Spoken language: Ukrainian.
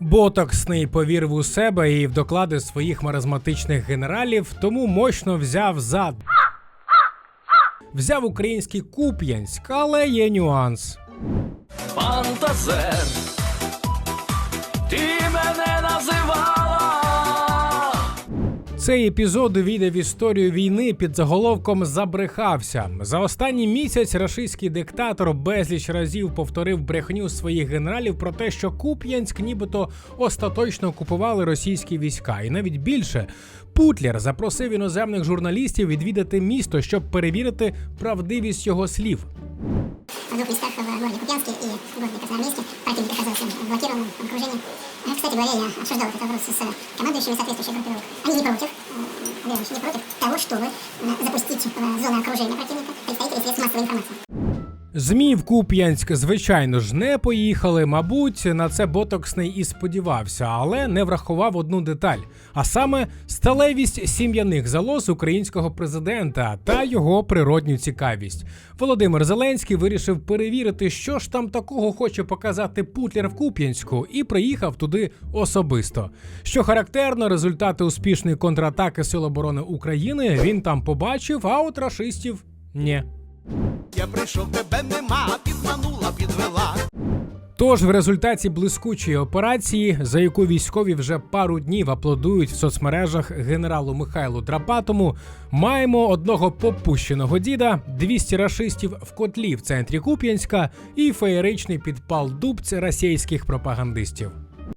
Ботоксний повірив у себе і в доклади своїх маразматичних генералів, тому мощно взяв за. Взяв український Куп'янськ, але є нюанс. фантазер. Цей епізод увійде в історію війни під заголовком Забрехався. За останній місяць рашистський диктатор безліч разів повторив брехню своїх генералів про те, що Куп'янськ нібито остаточно окупували російські війська, і навіть більше. Путлер запросив іноземних журналістів відвідати місто, щоб перевірити правдивість його слів В двух местах в городе Купянске и в городе Красноармейске противник оказался в блокированном окружении. А, Кстати говоря, я обсуждал этот вопрос с командующими соответствующих группировок. Они не против, э, Владимир Ильич, не против того, чтобы э, запустить в зону окружения противника представителей средств массовой информации. ЗМІ в Куп'янськ, звичайно ж, не поїхали. Мабуть, на це ботоксний і сподівався, але не врахував одну деталь: а саме сталевість сім'яних залоз українського президента та його природню цікавість. Володимир Зеленський вирішив перевірити, що ж там такого хоче показати Путлер в Куп'янську, і приїхав туди особисто. Що характерно, результати успішної контратаки Сил оборони України він там побачив, а от рашистів ні. Я прийшов, тебе нема, підманула, підвела. Тож в результаті блискучої операції, за яку військові вже пару днів аплодують в соцмережах генералу Михайлу Драпатому, маємо одного попущеного діда, 200 рашистів в котлі в центрі Куп'янська і феєричний підпал дубць російських пропагандистів.